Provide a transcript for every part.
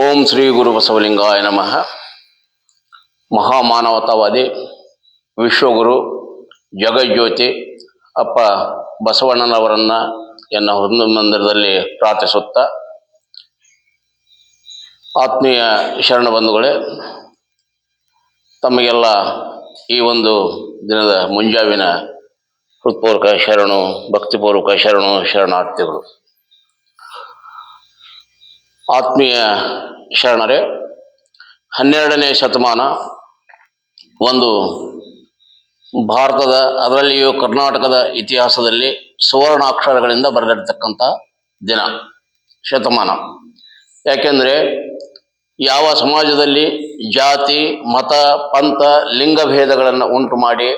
ಓಂ ಶ್ರೀ ಗುರು ಬಸವಲಿಂಗಾಯ ನಮಃ. ಮಹಾಮಾನವತಾವಾದಿ, ವಿಶ್ವಗುರು, ಜಗಜ್ಯೋತಿ, ಅಪ್ಪ ಬಸವಣ್ಣನವರನ್ನ ಎನ್ನ ಮಂದಿರದಲ್ಲಿ ಪ್ರಾರ್ಥಿಸುತ್ತಾ, ಆತ್ಮೀಯ ಶರಣ ಬಂಧುಗಳೇ, ತಮಗೆಲ್ಲ ಈ ಒಂದು ದಿನದ ಮುಂಜಾವಿನ ಹೃತ್ಪೂರ್ವಕ ಶರಣು, ಭಕ್ತಿಪೂರ್ವಕ ಶರಣು, ಶರಣಾರ್ಥಿಗಳು. ಆತ್ಮೀಯ ಶರಣರೇ, ಹನ್ನೆರಡನೇ ಶತಮಾನ, ಒಂದು ಭಾರತದ, ಅದರಲ್ಲಿಯೂ ಕರ್ನಾಟಕದ ಇತಿಹಾಸದಲ್ಲಿ ಸುವರ್ಣಾಕ್ಷರಗಳಿಂದ ಬರೆದಿರ್ತಕ್ಕಂಥ ದಿನ, ಶತಮಾನ. ಯಾಕೆಂದರೆ, ಯಾವ ಸಮಾಜದಲ್ಲಿ ಜಾತಿ, ಮತ, ಪಂಥ ಲಿಂಗಭೇದಗಳನ್ನು ಉಂಟು ಮಾಡಿ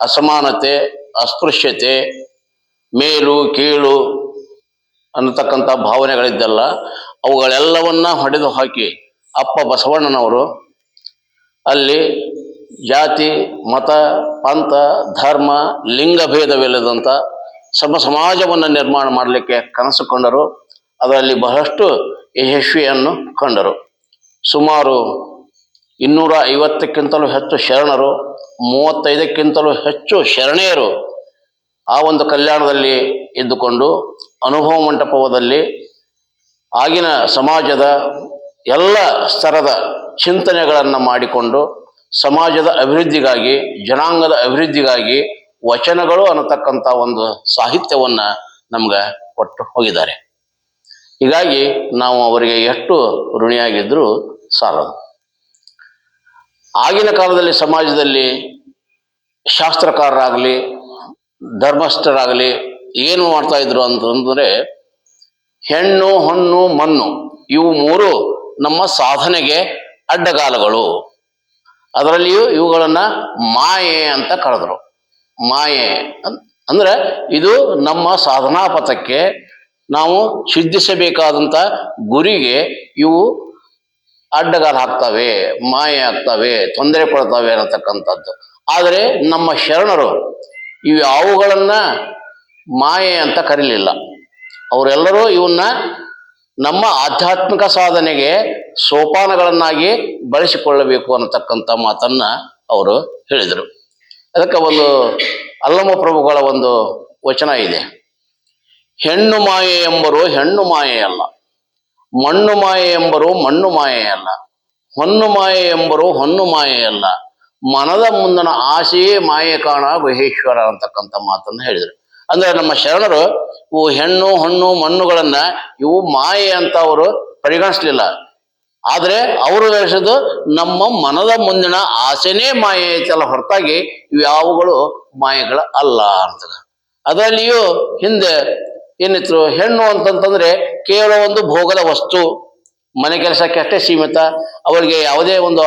ಅಸಮಾನತೆ, ಅಸ್ಪೃಶ್ಯತೆ, ಮೇಲು, ಕೀಳು ಅನ್ನತಕ್ಕಂಥ ಭಾವನೆಗಳಿದ್ದಲ್ಲ ಅವುಗಳೆಲ್ಲವನ್ನ ಹೊಡೆದು ಹಾಕಿ ಅಪ್ಪ ಬಸವಣ್ಣನವರು ಅಲ್ಲಿ ಜಾತಿ, ಮತ, ಪಂಥ, ಧರ್ಮ ಲಿಂಗಭೇದವಿಲ್ಲದಂಥ ಸಮ ಸಮಾಜವನ್ನು ನಿರ್ಮಾಣ ಮಾಡಲಿಕ್ಕೆ ಕನಸು ಕಂಡರು. ಅದರಲ್ಲಿ ಬಹಳಷ್ಟು ಯಶಸ್ವಿಯನ್ನು ಕಂಡರು. ಸುಮಾರು ಇನ್ನೂರ ಐವತ್ತಕ್ಕಿಂತಲೂ ಹೆಚ್ಚು ಶರಣರು, ಮೂವತ್ತೈದಕ್ಕಿಂತಲೂ ಹೆಚ್ಚು ಶರಣೆಯರು ಆ ಒಂದು ಕಲ್ಯಾಣದಲ್ಲಿ ಇದ್ದುಕೊಂಡು ಅನುಭವ ಮಂಟಪದಲ್ಲಿ ಆಗಿನ ಸಮಾಜದ ಎಲ್ಲ ಸ್ತರದ ಚಿಂತನೆಗಳನ್ನು ಮಾಡಿಕೊಂಡು ಸಮಾಜದ ಅಭಿವೃದ್ಧಿಗಾಗಿ, ಜನಾಂಗದ ಅಭಿವೃದ್ಧಿಗಾಗಿ ವಚನಗಳು ಅನ್ನತಕ್ಕಂಥ ಒಂದು ಸಾಹಿತ್ಯವನ್ನ ನಮ್ಗೆ ಕೊಟ್ಟು ಹೋಗಿದ್ದಾರೆ. ಹೀಗಾಗಿ ನಾವು ಅವರಿಗೆ ಎಷ್ಟು ಋಣಿಯಾಗಿದ್ದರೂ ಸಾಲದು. ಆಗಿನ ಕಾಲದಲ್ಲಿ ಸಮಾಜದಲ್ಲಿ ಶಾಸ್ತ್ರಕಾರರಾಗಲಿ, ಧರ್ಮಸ್ಥರಾಗಲಿ ಏನು ಮಾಡ್ತಾ ಇದ್ರು ಅಂತಂದ್ರೆ ಹೆಣ್ಣು ಹೊನ್ನು ಮಣ್ಣು, ಇವು ಮೂರು ನಮ್ಮ ಸಾಧನೆಗೆ ಅಡ್ಡಗಾಲಗಳು. ಅದರಲ್ಲಿಯೂ ಇವುಗಳನ್ನ ಮಾಯೆ ಅಂತ ಕರೆದ್ರು. ಮಾಯೆ ಅಂದ್ರೆ ಇದು ನಮ್ಮ ಸಾಧನಾ ಪಥಕ್ಕೆ ನಾವು ಸಿದ್ಧಿಸಬೇಕಾದಂಥ ಗುರಿಗೆ ಇವು ಅಡ್ಡಗಾಲ ಹಾಕ್ತವೆ ಮಾಯೆ ಆಗ್ತವೆ, ತೊಂದರೆ ಕೊಡ್ತವೆ ಅನ್ನತಕ್ಕಂಥದ್ದು. ಆದರೆ ನಮ್ಮ ಶರಣರು ಇವು ಯಾವುಗಳನ್ನ ಮಾಯೆ ಅಂತ ಕರೀಲಿಲ್ಲ. ಅವರೆಲ್ಲರೂ ಇವನ್ನ ನಮ್ಮ ಆಧ್ಯಾತ್ಮಿಕ ಸಾಧನೆಗೆ ಸೋಪಾನಗಳನ್ನಾಗಿ ಬಳಸಿಕೊಳ್ಳಬೇಕು ಅನ್ನತಕ್ಕಂಥ ಮಾತನ್ನ ಅವರು ಹೇಳಿದರು. ಅದಕ್ಕೆ ಒಂದು ಅಲ್ಲಮ ಪ್ರಭುಗಳ ಒಂದು ವಚನ ಇದೆ. ಹೆಣ್ಣು ಮಾಯೆ ಎಂಬರು ಹೆಣ್ಣು ಮಾಯೆಯಲ್ಲ ಮಣ್ಣು ಮಾಯೆ ಎಂಬರು ಮಣ್ಣು ಮಾಯೆಯಲ್ಲ ಹೊನ್ನು ಮಾಯೆ ಎಂಬರು ಹೊನ್ನು ಮಾಯೆಯಲ್ಲ ಮನದ ಮುಂದನ ಆಸೆಯೇ ಮಾಯೆ ಕಾಣ ಗುಹೇಶ್ವರ ಅಂತಕ್ಕಂಥ ಮಾತನ್ನು ಹೇಳಿದರು. ಅಂದ್ರೆ ನಮ್ಮ ಶರಣರು ಇವು ಹೆಣ್ಣು, ಹಣ್ಣು, ಮಣ್ಣುಗಳನ್ನ ಇವು ಮಾಯೆ ಅಂತ ಅವರು ಪರಿಗಣಿಸ್ಲಿಲ್ಲ. ಆದ್ರೆ ಅವರು ಹೇಳಿಸೋದು ನಮ್ಮ ಮನದ ಮುಂದಿನ ಆಸೆನೇ ಮಾಯೆ ಐತಲ್ಲ, ಹೊರತಾಗಿ ಇವು ಯಾವುಗಳು ಮಾಯೆಗಳ ಅಲ್ಲ ಅಂತ ಅದರಲ್ಲಿಯೂ ಹಿಂದೆ ಏನಿತ್ತು, ಹೆಣ್ಣು ಅಂತಂತಂದ್ರೆ ಕೇವಲ ಒಂದು ಭೋಗದ ವಸ್ತು ಮನೆ ಕೆಲಸಕ್ಕೆ ಅಷ್ಟೇ ಸೀಮಿತ. ಅವರಿಗೆ ಯಾವುದೇ ಒಂದು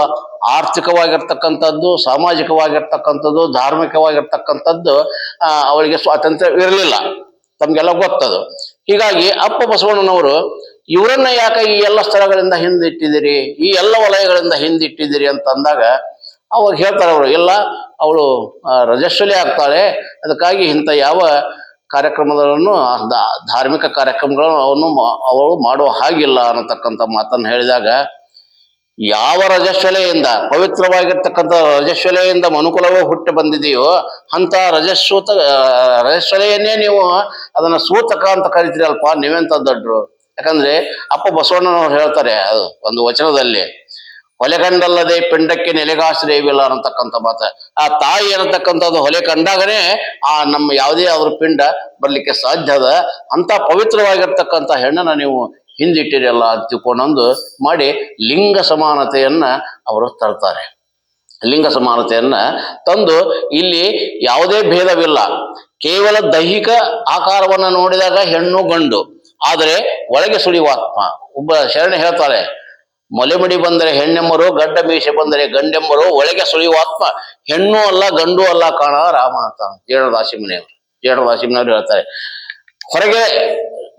ಆರ್ಥಿಕವಾಗಿರ್ತಕ್ಕಂಥದ್ದು, ಸಾಮಾಜಿಕವಾಗಿರ್ತಕ್ಕಂಥದ್ದು, ಧಾರ್ಮಿಕವಾಗಿರ್ತಕ್ಕಂಥದ್ದು ಅವರಿಗೆ ಸ್ವಾತಂತ್ರ್ಯ ಇರಲಿಲ್ಲ. ತಮಗೆಲ್ಲ ಗೊತ್ತದು. ಹೀಗಾಗಿ ಅಪ್ಪ ಬಸವಣ್ಣನವರು, ಇವರನ್ನ ಯಾಕೆ ಈ ಎಲ್ಲ ಸ್ಥಳಗಳಿಂದ ಹಿಂದಿಟ್ಟಿದ್ದೀರಿ ಈ ಎಲ್ಲ ವಲಯಗಳಿಂದ ಹಿಂದಿಟ್ಟಿದ್ದೀರಿ ಅಂತ ಅಂದಾಗ, ಅವಾಗ ಹೇಳ್ತಾರೆ ಅವರು, ಇಲ್ಲ, ಅವಳು ರಜಸ್ವಲಿ ಆಗ್ತಾಳೆ. ಅದಕ್ಕಾಗಿ ಇಂಥ ಯಾವ ಕಾರ್ಯಕ್ರಮಗಳನ್ನು ಧಾರ್ಮಿಕ ಕಾರ್ಯಕ್ರಮಗಳನ್ನು ಅವನು ಅವಳು ಮಾಡುವ ಹಾಗಿಲ್ಲ ಅನ್ನತಕ್ಕಂಥ ಮಾತನ್ನು ಹೇಳಿದಾಗ, ಯಾವ ರಜಸ್ವಲೆಯಿಂದ ಪವಿತ್ರವಾಗಿರ್ತಕ್ಕಂಥ ರಜಸ್ವಲೆಯಿಂದ ಮನುಕುಲವೇ ಹುಟ್ಟಿ ಬಂದಿದೆಯೋ ಅಂತ ರಜಸ್ಸೂತ ರಜಶ್ವಲೆಯನ್ನೇ ನೀವು ಅದನ್ನ ಸೂತಕ ಅಂತ ಕರಿತೀರಲ್ಪ ನೀವೆಂತ ದೊಡ್ಡರು ಯಾಕಂದ್ರೆ ಅಪ್ಪ ಬಸವಣ್ಣನವ್ರು ಹೇಳ್ತಾರೆ, ಅದು ಒಂದು ವಚನದಲ್ಲಿ ಹೊಲೆ ಕಂಡಲ್ಲದೆ ಪಿಂಡಕ್ಕೆ ನೆಲೆಗಾಶ್ರಯವಿಲ್ಲ ಅನ್ನತಕ್ಕಂಥ ಮಾತ. ಆ ತಾಯಿ ಅನ್ನತಕ್ಕಂಥದ್ದು ಹೊಲೆ ಕಂಡಾಗನೇ ಆ ನಮ್ಮ ಯಾವುದೇ ಅವ್ರ ಪಿಂಡ ಬರ್ಲಿಕ್ಕೆ ಸಾಧ್ಯ ಅದ. ಅಂತ ಪವಿತ್ರವಾಗಿರ್ತಕ್ಕಂಥ ಹೆಣ್ಣನ್ನ ನೀವು ಹಿಂದಿಟ್ಟಿರಲ್ಲ ಅಂತ ತಿಳ್ಕೊಂಡೊಂದು ಮಾಡಿ ಲಿಂಗ ಸಮಾನತೆಯನ್ನ ಅವರು ತರ್ತಾರೆ. ಲಿಂಗ ಸಮಾನತೆಯನ್ನ ತಂದು ಇಲ್ಲಿ ಯಾವುದೇ ಭೇದವಿಲ್ಲ. ಕೇವಲ ದೈಹಿಕ ಆಕಾರವನ್ನ ನೋಡಿದಾಗ ಹೆಣ್ಣು ಗಂಡು. ಆದರೆ ಒಳಗೆ ಸುಳಿಯುವ ಆತ್ಮ ಒಬ್ಬ ಶರಣ ಹೇಳ್ತಾಳೆ ಮೊಲೆಮಡಿ ಬಂದರೆ ಹೆಣ್ಣೆಮ್ಮರು ಗಡ್ಡ ಮೀಸೆ ಬಂದರೆ ಗಂಡೆಮ್ಮರು ಒಳಗೆ ಸುಳಿಯುವ ಆತ್ಮ ಹೆಣ್ಣು ಅಲ್ಲ, ಗಂಡು ಅಲ್ಲ ಕಾಣ ರಾಮ ಅಂತ ಜೇಡದಾಸಿಮನೆಯವರು ಜೇಡದಾಸಿಮನೆಯವರು ಹೇಳ್ತಾರೆ. ಹೊರಗೆ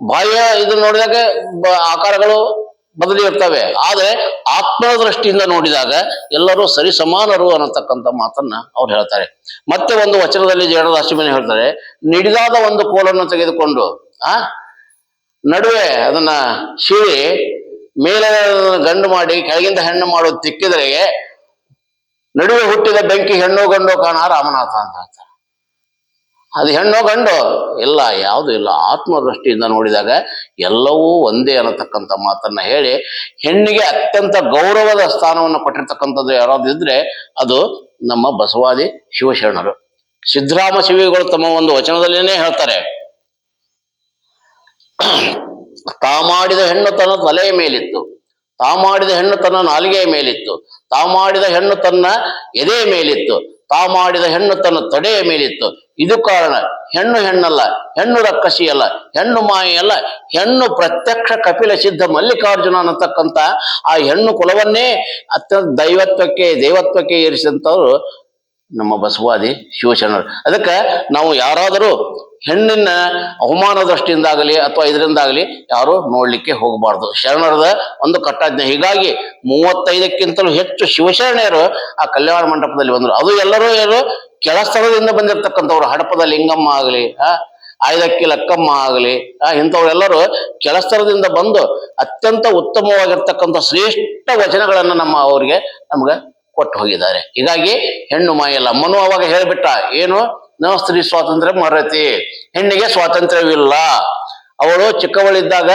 ಬಾಹ್ಯ ಇದು ನೋಡಿದಾಗ ಆಕಾರಗಳು ಬದಲಿ ಇರ್ತವೆ. ಆದರೆ ಆತ್ಮದೃಷ್ಟಿಯಿಂದ ನೋಡಿದಾಗ ಎಲ್ಲರೂ ಸರಿ ಸಮಾನರು ಅನ್ನತಕ್ಕಂಥ ಮಾತನ್ನ ಅವ್ರು ಹೇಳ್ತಾರೆ. ಮತ್ತೆ ಒಂದು ವಚನದಲ್ಲಿ ಜೇಡದಾಸಿಮನೆ ಹೇಳ್ತಾರೆ ನಿಡಿದಾದ ಒಂದು ಕೋಲನ್ನು ತೆಗೆದುಕೊಂಡು, ಆ, ನಡುವೆ ಅದನ್ನ ಸೀಳಿ ಮೇಲೆ ಗಂಡು ಮಾಡಿ, ಕೆಳಗಿಂದ ಹೆಣ್ಣು ಮಾಡೋದು ತಿಕ್ಕಿದ್ರೆ ನಡುವೆ ಹುಟ್ಟಿದ ಬೆಂಕಿ ಹೆಣ್ಣು ಗಂಡು ಕಾಣ ರಾಮನಾಥ ಅಂತ ಹೇಳ್ತಾರೆ. ಅದು ಹೆಣ್ಣು ಗಂಡು ಇಲ್ಲ, ಯಾವುದು ಇಲ್ಲ. ಆತ್ಮದೃಷ್ಟಿಯಿಂದ ನೋಡಿದಾಗ ಎಲ್ಲವೂ ಒಂದೇ ಅನ್ನತಕ್ಕಂಥ ಮಾತನ್ನ ಹೇಳಿ, ಹೆಣ್ಣಿಗೆ ಅತ್ಯಂತ ಗೌರವದ ಸ್ಥಾನವನ್ನು ಕೊಟ್ಟಿರ್ತಕ್ಕಂಥದ್ದು ಯಾರಾದ್ರು ಇದ್ರೆ ಅದು ನಮ್ಮ ಬಸವಾದಿ ಶಿವಶರಣರು. ಸಿದ್ದರಾಮ ಶಿವಿಗಳು ತಮ್ಮ ಒಂದು ವಚನದಲ್ಲಿನೇ ಹೇಳ್ತಾರೆ. ತಾ ಮಾಡಿದ ಹೆಣ್ಣು ತನ್ನ ತಲೆಯ ಮೇಲಿತ್ತು. ತಾ ಮಾಡಿದ ಹೆಣ್ಣು ತನ್ನ ನಾಲಿಗೆಯ ಮೇಲಿತ್ತು. ತಾ ಮಾಡಿದ ಹೆಣ್ಣು ತನ್ನ ಎದೆಯ ಮೇಲಿತ್ತು. ತಾ ಮಾಡಿದ ಹೆಣ್ಣು ತನ್ನ ತಡೆಯ ಮೇಲಿತ್ತು. ಇದು ಕಾರಣ. ಹೆಣ್ಣು ಹೆಣ್ಣಲ್ಲ, ಹೆಣ್ಣು ರಕ್ಕಸಿ ಅಲ್ಲ ಹೆಣ್ಣು ಮಾಯೆಯಲ್ಲ, ಹೆಣ್ಣು ಪ್ರತ್ಯಕ್ಷ ಕಪಿಲ ಸಿದ್ಧ ಮಲ್ಲಿಕಾರ್ಜುನ ಅನ್ನತಕ್ಕಂಥ ಆ ಹೆಣ್ಣು ಕುಲವನ್ನೇ ಅತ್ಯಂತ ದೈವತ್ವಕ್ಕೆ, ದೇವತ್ವಕ್ಕೆ ಏರಿಸಿದಂಥವ್ರು ನಮ್ಮ ಬಸವಾದಿ ಶಿವಶರಣರು. ಅದಕ್ಕೆ ನಾವು ಯಾರಾದರೂ ಹೆಣ್ಣಿನ ಅವಮಾನ ದೃಷ್ಟಿಯಿಂದಾಗಲಿ ಅಥವಾ ಇದರಿಂದಾಗಲಿ ಯಾರು ನೋಡ್ಲಿಕ್ಕೆ ಹೋಗಬಾರ್ದು. ಶರಣರದ ಒಂದು ಕಟ್ಟಾಜ್ಞೆ. ಹೀಗಾಗಿ ಮೂವತ್ತೈದಕ್ಕಿಂತಲೂ ಹೆಚ್ಚು ಶಿವಶರಣೆಯರು ಆ ಕಲ್ಯಾಣ ಮಂಟಪದಲ್ಲಿ ಬಂದರು. ಅದು ಎಲ್ಲರೂ ಏನು ಕೆಳಸ್ಥಳದಿಂದ ಬಂದಿರತಕ್ಕಂಥವ್ರು. ಹಡಪದ ಲಿಂಗಮ್ಮ ಆಗಲಿ ಆಯ್ದಕ್ಕಿ ಲಕ್ಕಮ್ಮ ಆಗಲಿ ಇಂಥವರೆಲ್ಲರೂ ಕೆಳಸ್ಥರದಿಂದ ಬಂದು ಅತ್ಯಂತ ಉತ್ತಮವಾಗಿರ್ತಕ್ಕಂಥ ಶ್ರೇಷ್ಠ ವಚನಗಳನ್ನು ನಮ್ಮ ಅವರಿಗೆ ನಮ್ಗೆ ಕೊಟ್ಟು ಹೋಗಿದ್ದಾರೆ. ಹೀಗಾಗಿ ಹೆಣ್ಣು ಮಾಯಲ್ಲ ಅಮ್ಮನೂ ಅವಾಗ ಹೇಳಿಬಿಟ್ಟ, ಏನು ನಾವು ಸ್ತ್ರೀ ಸ್ವಾತಂತ್ರ್ಯ ಮರತಿ. ಹೆಣ್ಣಿಗೆ ಸ್ವಾತಂತ್ರ್ಯವಿಲ್ಲ. ಅವಳು ಚಿಕ್ಕವಳಿದ್ದಾಗ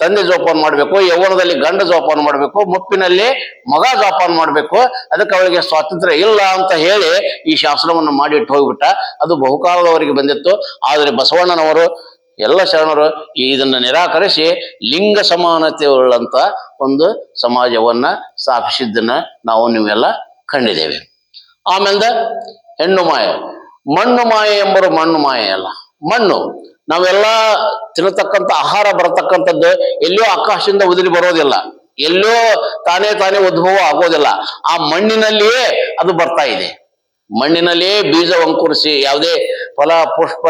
ತಂದೆ ಜೋಪಾನ ಮಾಡಬೇಕು, ಯೌವನದಲ್ಲಿ ಗಂಡ ಜೋಪಾನ ಮಾಡಬೇಕು, ಮುಪ್ಪಿನಲ್ಲಿ ಮಗ ಜೋಪಾನ ಮಾಡಬೇಕು, ಅದಕ್ಕೆ ಅವಳಿಗೆ ಸ್ವಾತಂತ್ರ್ಯ ಇಲ್ಲ ಅಂತ ಹೇಳಿ ಈ ಶಾಸನವನ್ನು ಮಾಡಿಟ್ಟು ಹೋಗ್ಬಿಟ್ಟ. ಅದು ಬಹುಕಾಲದವರಿಗೆ ಬಂದಿತ್ತು. ಆದರೆ ಬಸವಣ್ಣನವರು, ಎಲ್ಲ ಶರಣರು ಇದನ್ನ ನಿರಾಕರಿಸಿ ಲಿಂಗ ಸಮಾನತೆ ಉಳ್ಳಂತ ಒಂದು ಸಮಾಜವನ್ನ ಸ್ಥಾಪಿಸಿದ್ದನ್ನ ನಾವು ನೀವೆಲ್ಲ ಕಂಡಿದ್ದೇವೆ. ಆಮೇಲೆ ಹೆಣ್ಣು ಮಾಯೆ. ಮಣ್ಣು ಮಾಯೆ ಎಂಬರು ಮಣ್ಣು ಮಾಯೆ ಅಲ್ಲ. ಮಣ್ಣು, ನಾವೆಲ್ಲ ತಿನ್ನತಕ್ಕಂಥ ಆಹಾರ ಬರತಕ್ಕಂಥದ್ದು ಎಲ್ಲೋ ಆಕಾಶದಿಂದ ಉದುರಿ ಬರೋದಿಲ್ಲ. ಎಲ್ಲೋ ತಾನೇ ತಾನೇ ಉದ್ಭವ ಆಗೋದಿಲ್ಲ. ಆ ಮಣ್ಣಿನಲ್ಲಿಯೇ ಅದು ಬರ್ತಾ ಇದೆ. ಮಣ್ಣಿನಲ್ಲಿಯೇ ಬೀಜ ಅಂಕುರಿಸಿ ಯಾವುದೇ ಫಲ, ಪುಷ್ಪ,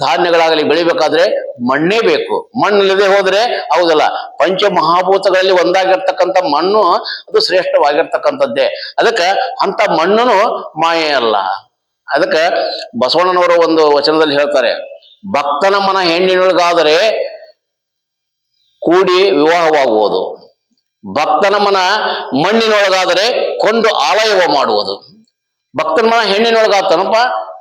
ಧಾನ್ಯಗಳಾಗಲಿ ಬೆಳಿಬೇಕಾದ್ರೆ ಮಣ್ಣೇ ಬೇಕು. ಮಣ್ಣಿಲ್ಲದೆ ಹೋದ್ರೆ ಹೌದಲ್ಲ. ಪಂಚ ಮಹಾಭೂತಗಳಲ್ಲಿ ಒಂದಾಗಿರ್ತಕ್ಕಂಥ ಮಣ್ಣು ಅದು ಶ್ರೇಷ್ಠವಾಗಿರ್ತಕ್ಕಂಥದ್ದೇ. ಅದಕ್ಕೆ ಅಂತ ಮಣ್ಣನು ಮಾಯೆ ಅಲ್ಲ. ಅದಕ್ಕೆ ಬಸವಣ್ಣನವರು ಒಂದು ವಚನದಲ್ಲಿ ಹೇಳ್ತಾರೆ, ಭಕ್ತನ ಮನ ಹೆಣ್ಣಿನೊಳಗಾದರೆ ಕೂಡಿ ವಿವಾಹವಾಗುವುದು. ಭಕ್ತನ ಮನ ಮಣ್ಣಿನೊಳಗಾದರೆ ಕೊಂಡು ಆಲಯವ ಮಾಡುವುದು. ಭಕ್ತನ ಮನ ಹೆಣ್ಣಿನೊಳಗಾತನಪ್ಪ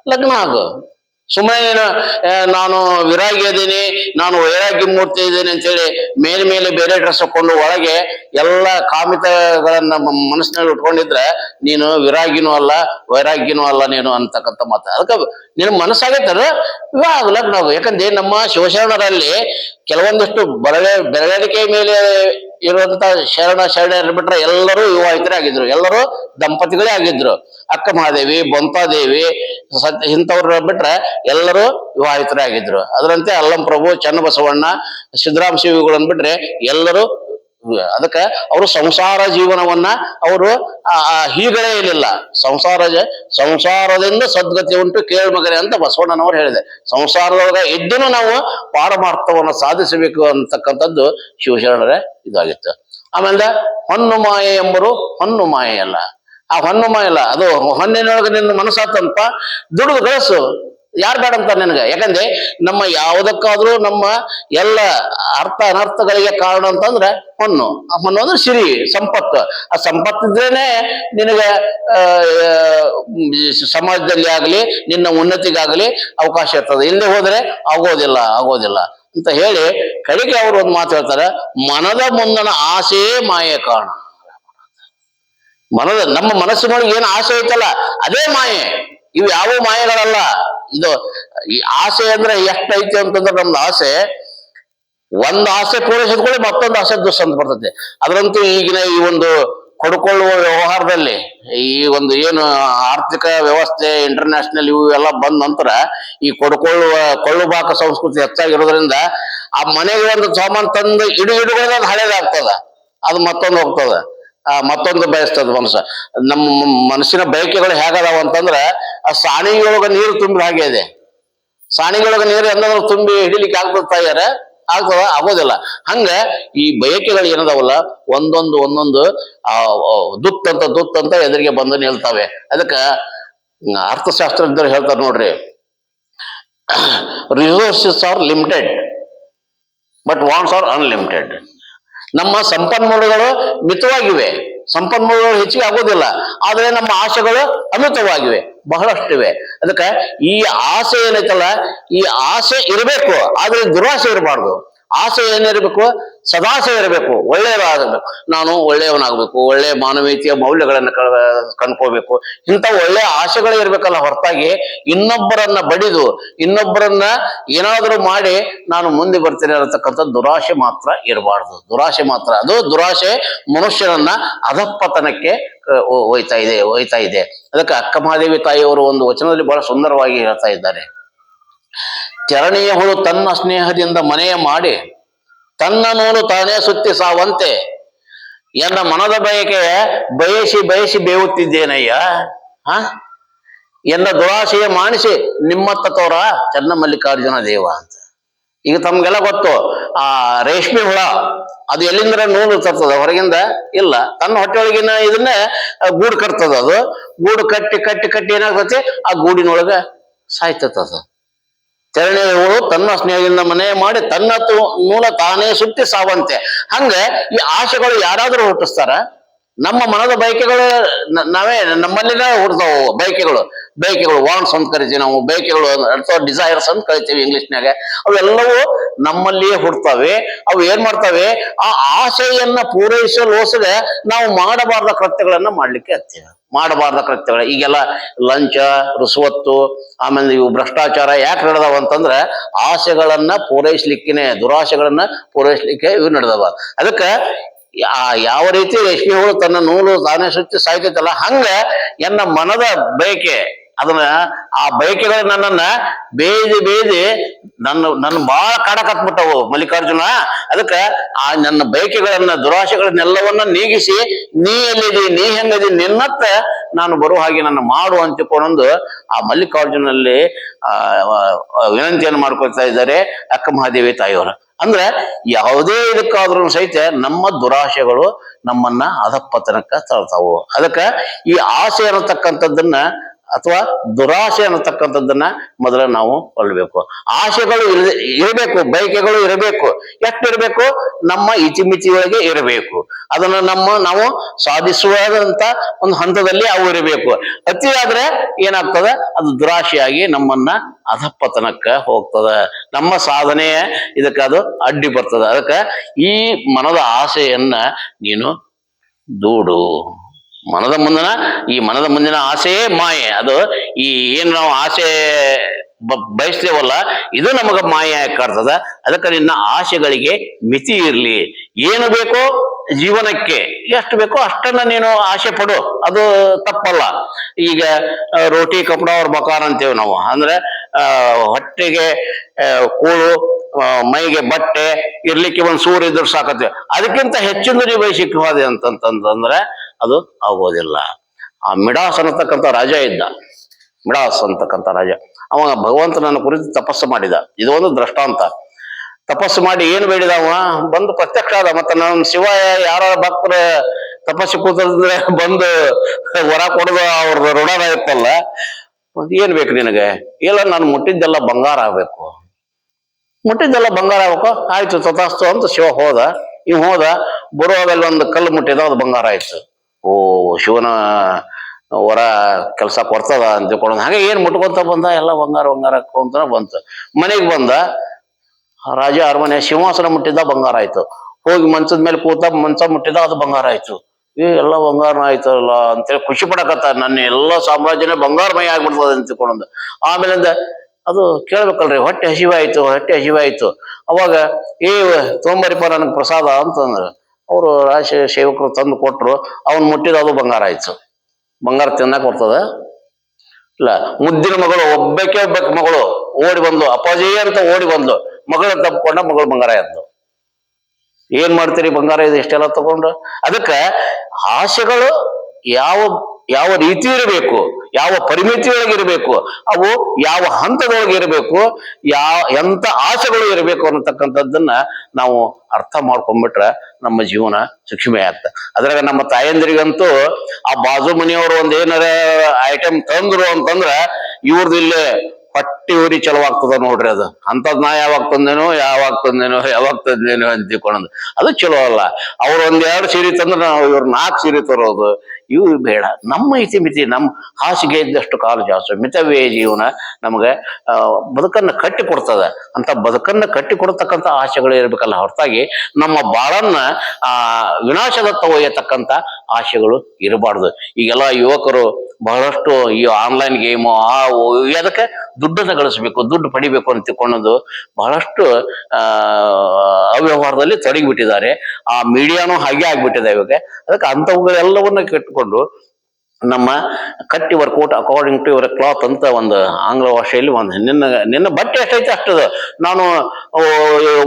ಲಗ್ನ ಆಗು. ಸುಮ್ಮನೆ ನೀನು ವಿರಾಗಿ ಇದ್ದೀನಿ ನಾನು ವೈರಾಗ್ಯ ಮೂರ್ತಿ ಇದ್ದೀನಿ ಅಂತೇಳಿ ಮೇಲೆ ಮೇಲೆ ಬೇರೆ ಡ್ರೆಸ್ ಹಾಕೊಂಡು ಒಳಗೆ ಎಲ್ಲ ಕಾಮಿತಗಳನ್ನ ಮನಸ್ಸಿನಲ್ಲಿ ಉಟ್ಕೊಂಡಿದ್ರೆ ನೀನು ವಿರಾಗಿನೂ ಅಲ್ಲ ವೈರಾಗ್ಯನೂ ಅಲ್ಲ ನೀನು ಅಂತಕ್ಕಂಥ ಮಾತು. ಅದಕ್ಕೆ ನಿನ್ನ ಮನಸ್ಸಾಗೈತರ ವಿವಾಹ ಆಗು, ಲಗ್ನ ಆಗು ಯಾಕಂದ್ರೆ ನಮ್ಮ ಶಿವಶರಣರಲ್ಲಿ ಕೆಲವೊಂದಷ್ಟು ಬೆರಳೆ ಬೆರಳಿಕೆ ಮೇಲೆ ಇರುವಂತ ಶರಣ ಶರಣರು ಬಿಟ್ರೆ ಎಲ್ಲರೂ ವಿವಾಹಿತರೇ ಆಗಿದ್ರು. ಎಲ್ಲರೂ ದಂಪತಿಗಳೇ ಆಗಿದ್ರು. ಅಕ್ಕ ಮಹಾದೇವಿ ಸತ್ಯ ಇಂಥವ್ರ ಬಿಟ್ರೆ ಎಲ್ಲರೂ ವಿವಾಹಿತರೇ ಆಗಿದ್ರು. ಅದರಂತೆ ಅಲ್ಲಂ ಪ್ರಭು, ಚನ್ನಬಸವಣ್ಣ ಸಿದ್ದರಾಮ ಶಿವಿಗಳನ್ನು ಬಿಟ್ರೆ ಎಲ್ಲರೂ ಅದಕ್ಕೆ ಅವರು ಸಂಸಾರ ಜೀವನವನ್ನ ಅವರು ಹೀಗಳೇ ಇರಲಿಲ್ಲ. ಸಂಸಾರ ಸಂಸಾರದಿಂದ ಸದ್ಗತಿ ಉಂಟು ಕೇಳ್ಮಗರೆ ಅಂತ ಬಸವಣ್ಣನವರು ಹೇಳಿದೆ. ಸಂಸಾರದೊಳಗೆ ಇದ್ದನು ನಾವು ಪಾರಮಾರ್ಥವನ್ನು ಸಾಧಿಸಬೇಕು ಅಂತಕ್ಕಂಥದ್ದು ಶಿವಶರಣರೇ ಇದಾಗಿತ್ತು. ಆಮೇಲೆ ಹೊನ್ನು ಮಾಯೆ ಎಂಬರು ಹೊನ್ನು ಮಾಯೆ ಅಲ್ಲ. ಆ ಹೊನ್ನು ಇಲ್ಲ ಅದು ಹೊನ್ನಿನೊಳಗೆ ನಿನ್ನ ಮನಸ್ಸಾತಂತ ದುಡಿದು ಗಳಿಸು. ಯಾರು ಬೇಡ ಅಂತ ನಿನಗೆ? ಯಾಕಂದ್ರೆ ನಮ್ಮ ಯಾವುದಕ್ಕಾದ್ರೂ ನಮ್ಮ ಎಲ್ಲ ಅರ್ಥ ಅನರ್ಥಗಳಿಗೆ ಕಾರಣ ಅಂತಂದ್ರೆ ಹೊನ್ನು. ಆ ಹೊನ್ನು ಅಂದ್ರೆ ಸಿರಿ, ಸಂಪತ್ತು. ಆ ಸಂಪತ್ತಿದ್ರೇನೆ ನಿನಗೆ ಸಮಾಜದಲ್ಲಿ ಆಗಲಿ, ನಿನ್ನ ಉನ್ನತಿಗಾಗಲಿ ಅವಕಾಶ ಇರ್ತದೆ. ಇಲ್ಲದೆ ಹೋದ್ರೆ ಆಗೋದಿಲ್ಲ ಆಗೋದಿಲ್ಲ ಅಂತ ಹೇಳಿ ಕಡೆಗೆ ಅವರು ಒಂದು ಮಾತು ಹೇಳ್ತಾರೆ, ಮನದ ಮುಂದನ ಆಸೆಯೇ ಮಾಯೆ ಕಾರಣ. ಮನದ, ನಮ್ಮ ಮನಸ್ಸಿನೊಳಗೆ ಏನು ಆಸೆ ಐತಲ್ಲ, ಅದೇ ಮಾಯೆ. ಇವು ಯಾವ ಮಾಯೆಗಳಲ್ಲ? ಇದು, ಈ ಆಸೆ ಅಂದ್ರೆ ಎಷ್ಟೈತೆ ಅಂತಂದ್ರೆ ನಮ್ದು ಆಸೆ, ಒಂದು ಆಸೆ ಪೂರೈಸಿದ್ಕೊಳ್ಳಿ ಮತ್ತೊಂದು ಆಸೆ ದುಸ್ಸಂತ ಬರ್ತದೆ ಅದರಂತೂ ಈಗಿನ ಈ ಒಂದು ಕೊಡ್ಕೊಳ್ಳುವ ವ್ಯವಹಾರದಲ್ಲಿ, ಈ ಒಂದು ಏನು ಆರ್ಥಿಕ ವ್ಯವಸ್ಥೆ ಇಂಟರ್ನ್ಯಾಷನಲ್ ಇವು ಎಲ್ಲ ಬಂದ ನಂತರ ಈ ಕೊಡ್ಕೊಳ್ಳುವ ಕೊಳ್ಳುಬಾಕ ಸಂಸ್ಕೃತಿ ಹೆಚ್ಚಾಗಿರೋದ್ರಿಂದ ಆ ಮನೆಗೆ ಒಂದು ಸಾಮಾನು ತಂದು ಇಡು ಇಡುಗೋದು ಹಳೇದಾಗ್ತದ. ಅದು ಮತ್ತೊಂದು ಹೋಗ್ತದ. ಆ, ಮತ್ತೊಂದು ಬಯಸ್ತದ ಮನಸ್ಸು. ನಮ್ಮ ಮನಸ್ಸಿನ ಬಯಕೆಗಳು ಹೇಗದಾವ ಅಂತಂದ್ರೆ, ಆ ಸಾಣಿಯೊಳಗ ನೀರು ತುಂಬಿದ ಹಾಗೆ ಇದೆ. ಸಾಣಿಗೊಳಗ ನೀರು ಎಂದ್ರೆ ತುಂಬಿ ಹಿಡಿಲಿಕ್ಕೆ ಆಗ್ತದ ತಾಯಿಯಾರ ಆಗ್ತದ? ಆಗೋದಿಲ್ಲ. ಹಂಗ ಈ ಬಯಕೆಗಳು ಏನದಾವಲ್ಲ, ಒಂದೊಂದು ಒಂದೊಂದು, ಆ ದುತ್ ಅಂತ ಎದುರಿಗೆ ಬಂದು ನಿಲ್ತಾವೆ. ಅದಕ್ಕ ಅರ್ಥಶಾಸ್ತ್ರಜ್ಞರು ಹೇಳ್ತಾರೆ ನೋಡ್ರಿ. Resources are limited but wants are unlimited ನಮ್ಮ ಸಂಪನ್ಮೂಲಗಳು ಮಿತವಾಗಿವೆ. ಸಂಪನ್ಮೂಲಗಳು ಹೆಚ್ಚಿಗೆ ಆಗೋದಿಲ್ಲ. ಆದರೆ ನಮ್ಮ ಆಸೆಗಳು ಅಮಿತವಾಗಿವೆ ಬಹಳಷ್ಟಿವೆ ಅದಕ್ಕೆ ಈ ಆಸೆ ಏನೈತಲ್ಲ, ಈ ಆಸೆ ಇರಬೇಕು, ಆದರೆ ದುರಾಸೆ ಇರಬಾರ್ದು. ಆಸೆ ಏನಿರಬೇಕು, ಸದಾಸೆ ಇರಬೇಕು, ಒಳ್ಳೆಯದಾಗಬೇಕು. ನಾನು ಒಳ್ಳೆಯವನಾಗಬೇಕು, ಒಳ್ಳೆಯ ಮಾನವೀಯತೆಯ ಮೌಲ್ಯಗಳನ್ನು ಕಂಡುಕೋಬೇಕು ಇಂಥ ಒಳ್ಳೆಯ ಆಸೆಗಳೇ ಇರಬೇಕಲ್ಲ ಹೊರತಾಗಿ ಇನ್ನೊಬ್ಬರನ್ನ ಬಡಿದು, ಇನ್ನೊಬ್ಬರನ್ನ ಏನಾದರೂ ಮಾಡಿ ನಾನು ಮುಂದೆ ಬರ್ತೀನಿ ಅನ್ನತಕ್ಕಂಥ ದುರಾಶೆ ಮಾತ್ರ ಇರಬಾರ್ದು. ದುರಾಶೆ ಮಾತ್ರ ಅದು ದುರಾಶೆ ಮನುಷ್ಯನನ್ನ ಅಧಪ್ಪತನಕ್ಕೆ ಹೋಯ್ತಾ ಇದೆ ಹೋಯ್ತಾ ಇದೆ. ಅದಕ್ಕೆ ಅಕ್ಕಮಹಾದೇವಿ ತಾಯಿಯವರು ಒಂದು ವಚನದಲ್ಲಿ ಬಹಳ ಸುಂದರವಾಗಿ ಹೇಳ್ತಾ ಇದ್ದಾರೆ. ಚರಣೀಯ ಹುಳು ತನ್ನ ಸ್ನೇಹದಿಂದ ಮನೆಯ ಮಾಡಿ, ತನ್ನ ನೂಲು ತಾನೇ ಸುತ್ತಿ ಸಾವಂತೆ, ಎನ್ನ ಮನದ ಬಯಕೆ ಬಯಸಿ ಬಯಸಿ ಬೇವುತ್ತಿದ್ದೇನಯ್ಯ? ಹ? ಎನ್ನ ದುರಾಶೆಯ ಮಾಡಿಸಿ ನಿಮ್ಮತ್ತ ತೋರ ಚನ್ನಮಲ್ಲಿಕಾರ್ಜುನ ದೇವ ಅಂತ. ಈಗ ತಮ್ಗೆಲ್ಲ ಗೊತ್ತು, ಆ ರೇಷ್ಮೆ ಹುಳ, ಅದು ಎಲ್ಲಿಂದ್ರ ನೂಲು ತರ್ತದ? ಹೊರಗಿಂದ ಇಲ್ಲ. ತನ್ನ ಹೊಟ್ಟೆಯೊಳಗಿನ ಇದನ್ನ ಗೂಡು ಕಟ್ತದ ಅದು. ಗೂಡು ಕಟ್ಟಿ ಕಟ್ಟಿ ಕಟ್ಟಿ ಏನಾಗ್ತತಿ? ಆ ಗೂಡಿನೊಳಗ ಸಾಯ್ತದ ಅದು ತೆರಣಿಗಳು ತನ್ನ ಸ್ನೇಹದಿಂದ ಮನೆ ಮಾಡಿ, ತನ್ನ ಮೂಲ ತಾನೇ ಸುತ್ತಿ ಸಾವಂತೆ. ಹಂಗೆ ಈ ಆಶೆಗಳು ಯಾರಾದರೂ ಹುಟ್ಟಿಸ್ತಾರ? ನಮ್ಮ ಮನದ ಬಯಕೆಗಳು ನಾವೇ, ನಮ್ಮಲ್ಲಿನೇ ಹುಡ್ತಾವು ಬಯಕೆಗಳು. ಬಯಕೆಗಳು ವಾನ್ಸ್ ಅಂತ ಕರಿತೀವಿ ನಾವು, ಬಯಕೆಗಳು ಅಥವಾ ಡಿಸೈರ್ಸ್ ಅಂತ ಕರಿತೀವಿ ಇಂಗ್ಲಿಷ್ನ್ಯಾಗ. ಅವೆಲ್ಲವೂ ನಮ್ಮಲ್ಲಿಯೇ ಹುಡ್ತಾವೆ ಅವು ಏನ್ ಮಾಡ್ತಾವೆ? ಆ ಆಸೆಯನ್ನ ಪೂರೈಸಲೋಸದೆ ನಾವು ಮಾಡಬಾರ್ದ ಕೃತ್ಯಗಳನ್ನ ಮಾಡ್ಲಿಕ್ಕೆ ಹತ್ತೀವಿ. ಮಾಡಬಾರ್ದ ಕೃತ್ಯಗಳು. ಈಗೆಲ್ಲ ಲಂಚ, ರುಸುವತ್ತು, ಆಮೇಲೆ ಇವು ಭ್ರಷ್ಟಾಚಾರ ಯಾಕೆ ನಡೆದವ ಅಂತಂದ್ರೆ ಆಸೆಗಳನ್ನ ಪೂರೈಸ್ಲಿಕ್ಕಿನೇ, ದುರಾಸೆಗಳನ್ನ ಪೂರೈಸ್ಲಿಕ್ಕೆ ಇವು ನಡೆದವ. ಅದಕ್ಕೆ ಯಾವ ರೀತಿ ರೇಷ್ಮೆ ಹುಳು ತನ್ನ ನೂಲು ತಾನೇ ಸುತ್ತಿ ಸಾಯ್ತೈತಲ್ಲ, ಹಂಗ ಎನ್ನ ಮನದ ಬಯಕೆ ಅದನ್ನ ಆ ಬಯಕೆಗಳು ನನ್ನನ್ನ ಬೇಯ್ದಿ ಬೇದಿ ನನ್ನ ನನ್ನ ಬಾಳ ಕಾಡಕತ್ಬಿಟ್ಟವು ಮಲ್ಲಿಕಾರ್ಜುನ. ಅದಕ್ಕ ಆ ನನ್ನ ಬಯಕೆಗಳನ್ನ, ದುರಾಶೆಗಳನ್ನೆಲ್ಲವನ್ನ ನೀಗಿಸಿ ನೀ ಎಲ್ಲಿದಿ, ನೀ ಹೆಂಗದಿ, ನಿನ್ನತ್ತ ನಾನು ಬರುವ ಹಾಗೆ ನನ್ನ ಮಾಡು ಅಂತಿಕೊಂಡು ಆ ಮಲ್ಲಿಕಾರ್ಜುನಲ್ಲಿ ಆ ವಿನಂತಿಯನ್ನು ಮಾಡ್ಕೊಳ್ತಾ ಇದ್ದಾರೆ ಅಕ್ಕ ಮಹಾದೇವಿ ತಾಯಿಯವರು. ಅಂದ್ರೆ ಯಾವುದೇ ಇದಕ್ಕಾದ್ರೂ ಸಹಿತ ನಮ್ಮ ದುರಾಶೆಗಳು ನಮ್ಮನ್ನ ಅಧಪತನಕ್ಕ ತಳ್ತಾವು. ಅದಕ್ಕ ಈ ಆಸೆ ಅನ್ನತಕ್ಕಂಥದ್ದನ್ನ ಅಥವಾ ದುರಾಸೆ ಅನ್ನತಕ್ಕಂಥದ್ದನ್ನ ಮೊದಲ ನಾವು ಕೊಲ್ಲಬೇಕು ಆಸೆಗಳು ಇರ ಇರಬೇಕು, ಬಯಕೆಗಳು ಇರಬೇಕು. ಎಷ್ಟಿರಬೇಕು? ನಮ್ಮ ಇತಿಮಿತಿಯೊಳಗೆ ಇರಬೇಕು. ಅದನ್ನ ನಮ್ಮ, ನಾವು ಸಾಧಿಸುವಂತ ಒಂದು ಹಂತದಲ್ಲಿ ಅವು ಇರಬೇಕು. ಅತಿ ಆದ್ರೆ ಏನಾಗ್ತದೆ? ಅದು ದುರಾಶೆಯಾಗಿ ನಮ್ಮನ್ನ ಅಧಪ್ಪತನಕ್ಕೆ ಹೋಗ್ತದ. ನಮ್ಮ ಸಾಧನೆ ಇದಕ್ಕೆ ಅದು ಅಡ್ಡಿ ಬರ್ತದ. ಅದಕ್ಕೆ ಈ ಮನದ ಆಸೆಯನ್ನ ನೀನು ದೂಡು. ಮನದ ಮುಂದಿನ, ಈ ಮನದ ಮುಂದಿನ ಆಸೆಯೇ ಮಾಯೆ. ಅದು ಈ ಏನು ನಾವು ಆಸೆ ಬಯಸ್ತೇವಲ್ಲ, ಇದು ನಮಗ ಮಾಯೆ ಕಾಡ್ತದ ಅದಕ್ಕೆ ನಿನ್ನ ಆಸೆಗಳಿಗೆ ಮಿತಿ ಇರಲಿ. ಏನು ಬೇಕೋ ಜೀವನಕ್ಕೆ, ಎಷ್ಟು ಬೇಕೋ ಅಷ್ಟನ್ನ ನೀನು ಆಸೆ ಪಡು. ಅದು ತಪ್ಪಲ್ಲ. ಈಗ ರೋಟಿ, ಕಪಡ ಅವ್ರ ಬಕಾರ ಅಂತೇವೆ ನಾವು. ಅಂದ್ರೆ ಹೊಟ್ಟೆಗೆ ಕೂಳು ಮೈಗೆ ಬಟ್ಟೆ, ಇರ್ಲಿಕ್ಕೆ ಒಂದು ಸೂರು ಇದ್ರೆ ಸಾಕತ್ತೇವೆ. ಅದಕ್ಕಿಂತ ಹೆಚ್ಚಿನ ನೀವು ಹೋದೆ ಅಂತಂತಂದ್ರೆ ಅದು ಆಗೋದಿಲ್ಲ. ಆ ಮಿಡಾಸ್ ಅನ್ನತಕ್ಕಂಥ ರಾಜ ಇದ್ದ. ಮಿಡಾಸ್ ಅಂತಕ್ಕಂಥ ರಾಜ. ಅವ ಭಗವಂತನನ್ನು ಕುರಿತು ತಪಸ್ಸು ಮಾಡಿದ. ಇದು ಒಂದು ದೃಷ್ಟಾಂತ. ತಪಸ್ಸು ಮಾಡಿ ಏನು ಬೇಡಿದ ಅವ? ಬಂದು ಪ್ರತ್ಯಕ್ಷ ಆದ. ಮತ್ತೆ ನಮ್ಮ ಶಿವ ಯಾರ ಭಕ್ತರ ತಪಸ್ಸು ಕೂತಂದ್ರೆ ಬಂದು ವರ ಕೊಡೋದು ಅವ್ರ ಋಣನ ಇತ್ತಲ್ಲ. ಏನ್ ಬೇಕು ನಿನಗೆ? ಇಲ್ಲ, ನಾನು ಮುಟ್ಟಿದ್ದೆಲ್ಲ ಬಂಗಾರ ಆಗ್ಬೇಕು. ಮುಟ್ಟಿದ್ದೆಲ್ಲ ಬಂಗಾರ ಆಗ್ಬೇಕು? ಆಯ್ತು, ತಥಾಸ್ತು ಅಂತ ಶಿವ ಹೋದ. ಇವ್ ಹೋದ. ಬರುವಾಗಲ್ಲಿ ಒಂದು ಕಲ್ಲು ಮುಟ್ಟಿದ, ಅದು ಬಂಗಾರ ಆಯ್ತು. ಓ, ಶಿವನ ವರ ಕೆಲಸ ಕೊಡ್ತದ ಅಂತ ತಿಳ್ಕೊಂಡು ಹಾಗೆ ಏನು ಮುಟ್ಕೊಂತ ಬಂದ? ಎಲ್ಲ ಬಂಗಾರ ಬಂಗಾರ ಹಾಕೊಂತ ಬಂತು. ಮನೆಗೆ ಬಂದ. ರಾಜ ಅರಮನೆ ಸಿಂಹಾಸನ ಮುಟ್ಟಿದ್ದ ಬಂಗಾರ ಆಯ್ತು. ಹೋಗಿ ಮಂಚದ ಮೇಲೆ ಕೂತ ಮಂಚ ಮುಟ್ಟಿದ ಅದು ಬಂಗಾರ ಆಯ್ತು. ಏ, ಎಲ್ಲ ಬಂಗಾರ ಆಯ್ತಲ್ಲ ಅಂತೇಳಿ ಖುಷಿ ಪಡಕತ್ತ. ನನ್ನ ಎಲ್ಲ ಸಾಮ್ರಾಜ್ಯನೇ ಬಂಗಾರಮಯ ಆಗ್ಬಿಡ್ತದ ಅಂತ ತಿಳ್ಕೊಂಡು ಆಮೇಲಿಂದ ಅದು ಕೇಳ್ಬೇಕಲ್ರಿ, ಹೊಟ್ಟೆ ಹಸಿವಾಯ್ತು ಹೊಟ್ಟೆ ಹಸಿವಾಯ್ತು. ಅವಾಗ, ಏ ತೊಂಬರಿಪ ನನಗೆ ಪ್ರಸಾದ ಅಂತಂದ್ರು ಅವರು ರಾಶಿ ಸೇವಕರು ತಂದು ಕೊಟ್ಟರು ಅವನ್ ಮುಟ್ಟಿದ ಅದು ಬಂಗಾರ ಆಯ್ತು. ಬಂಗಾರ ತಿನ್ನಕ್ ಬರ್ತದ? ಇಲ್ಲ. ಮುದ್ದಿನ ಮಗಳು ಒಬ್ಬಕ್ಕೆ ಒಬ್ಬಕ್ಕೆ ಮಗಳು ಓಡಿ ಬಂದ್ಲು. ಅಪ್ಪಾಜಿ ಅಂತ ಓಡಿ ಬಂದ್ಲು. ಮಗಳ ತಪ್ಕೊಂಡ ಮಗಳು ಬಂಗಾರ ಎದ್ದು ಏನ್ ಮಾಡ್ತೀರಿ? ಬಂಗಾರ ಇದು ಇಷ್ಟೆಲ್ಲ ತಗೊಂಡು. ಅದಕ್ಕ ಆಶೆಗಳು ಯಾವ ಯಾವ ರೀತಿ ಇರಬೇಕು, ಯಾವ ಪರಿಮಿತಿಯೊಳಗೆ ಇರಬೇಕು, ಅವು ಯಾವ ಹಂತದೊಳಗೆ ಇರಬೇಕು, ಯಾವ, ಎಂತ ಆಸೆಗಳು ಇರಬೇಕು ಅನ್ನತಕ್ಕಂಥದ್ದನ್ನ ನಾವು ಅರ್ಥ ಮಾಡ್ಕೊಂಡ್ಬಿಟ್ರೆ ನಮ್ಮ ಜೀವನ ಸುಕ್ಷಿಮೆ ಆಗ್ತದೆ. ಅದ್ರಾಗ ನಮ್ಮ ತಾಯಂದಿರಿಗಂತೂ ಆ ಬಾಜು ಮನೆಯವರು ಒಂದ್ ಏನಾರ ಐಟಮ್ ತಂದ್ರು ಅಂತಂದ್ರ ಇವ್ರದ್ದು ಇಲ್ಲಿ ಪಟ್ಟಿ ಉರಿ ಚಲವಾಗ್ತದ ನೋಡ್ರಿ ಅದು. ಅಂತದ್ ನಾ ಯಾವಾಗ ತಂದೇನೋ ಯಾವಾಗ ತಂದೇನೋ ಯಾವಾಗ ತಂದೇನೋ ಅಂತ ಅದು ಚಲೋ ಅಲ್ಲ. ಅವ್ರು ಒಂದ್ ಎರಡು ಸೀರೆ ತಂದ್ರೆ ನಾವು ಇವ್ರು ನಾಲ್ಕು ಸೀರೆ ತರೋದು. ಇವು ಬೇಡ. ನಮ್ಮ ಇತಿ ಮಿತಿ, ನಮ್ಮ ಹಾಸಿಗೆ ಇದ್ದಷ್ಟು ಕಾಲು ಜಾಸ್ತಿ. ಮಿತವೇ ಜೀವನ ನಮಗೆ ಬದುಕನ್ನು ಬದುಕನ್ನ ಕಟ್ಟಿ ಕೊಡ್ತದ ಅಂತ ಬದುಕನ್ನ ಕಟ್ಟಿ ಕೊಡತಕ್ಕಂಥ ಆಸೆಗಳು ಇರಬೇಕಲ್ಲ ಹೊರತಾಗಿ, ನಮ್ಮ ಬಾಳನ್ನ, ಆ, ವಿನಾಶದತ್ತ ಒಯ್ಯತಕ್ಕಂಥ ಆಸೆಗಳು ಇರಬಾರ್ದು. ಈಗೆಲ್ಲ ಯುವಕರು ಬಹಳಷ್ಟು ಈ ಆನ್ಲೈನ್ ಗೇಮು ಆ ಅದಕ್ಕೆ ದುಡ್ಡನ್ನು ಗಳಿಸ್ಬೇಕು, ದುಡ್ಡು ಪಡಿಬೇಕು ಅಂತ ತಿಳ್ಕೊಳ್ಳೋದು ಬಹಳಷ್ಟು ಅವ್ಯವಹಾರದಲ್ಲಿ ತೊಡಗಿಬಿಟ್ಟಿದ್ದಾರೆ. ಆ ಮೀಡಿಯಾನು ಹಾಗೆ ಆಗ್ಬಿಟ್ಟಿದೆ ಇವಾಗ. ಅದಕ್ಕೆ ಅಂಥವುಗಳೆಲ್ಲವನ್ನ ಕೆಟ್ಟುಕೊಂಡು ನಮ್ಮ ಕಟ್ಟಿ ವರ್ಕೌಟ್ ಅಕಾರ್ಡಿಂಗ್ ಟು ಇವರ ಕ್ಲಾತ್ ಅಂತ ಒಂದು ಆಂಗ್ಲ ಭಾಷೆಯಲ್ಲಿ ಒಂದು ನಿನ್ನ ನಿನ್ನ ಬಟ್ಟೆ ಎಷ್ಟೈತೆ ಅಷ್ಟದ. ನಾನು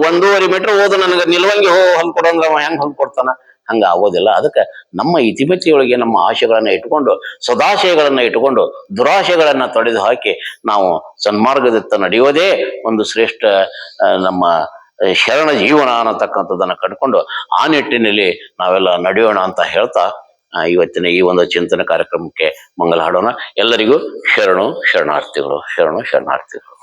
ಒಂದೂವರೆ ಮೀಟರ್ ಹೋದ ನನಗೆ ನಿಲ್ವಂಗಿ ಹೋ ಹೊಲ್ಕೊಡಂದ್ರೆ ಅವ ಹೆಂಗ್ ಹೊಲ್ಕೊಡ್ತಾನ? ಹಂಗ ಆಗೋದಿಲ್ಲ ಅದಕ್ಕೆ ನಮ್ಮ ಇತಿಮಿತಿಯೊಳಗೆ ನಮ್ಮ ಆಶೆಗಳನ್ನ ಇಟ್ಕೊಂಡು ಸದಾಶಯಗಳನ್ನ ಇಟ್ಕೊಂಡು ದುರಾಶೆಗಳನ್ನ ತೊಡೆದು ಹಾಕಿ ನಾವು ಸನ್ಮಾರ್ಗದತ್ತ ನಡೆಯೋದೇ ಒಂದು ಶ್ರೇಷ್ಠ ನಮ್ಮ ಶರಣ ಜೀವನ ಅನ್ನತಕ್ಕಂಥದ್ದನ್ನು ಕಟ್ಕೊಂಡು ಆ ನಿಟ್ಟಿನಲ್ಲಿ ನಾವೆಲ್ಲ ನಡೆಯೋಣ ಅಂತ ಹೇಳ್ತಾ ಇವತ್ತಿನ ಈ ಒಂದು ಚಿಂತನೆ ಕಾರ್ಯಕ್ರಮಕ್ಕೆ ಮಂಗಲ ಹಾಡೋಣ. ಎಲ್ಲರಿಗೂ ಶರಣು ಶರಣಾರ್ಥಿಗಳು ಶರಣು ಶರಣಾರ್ಥಿಗಳು.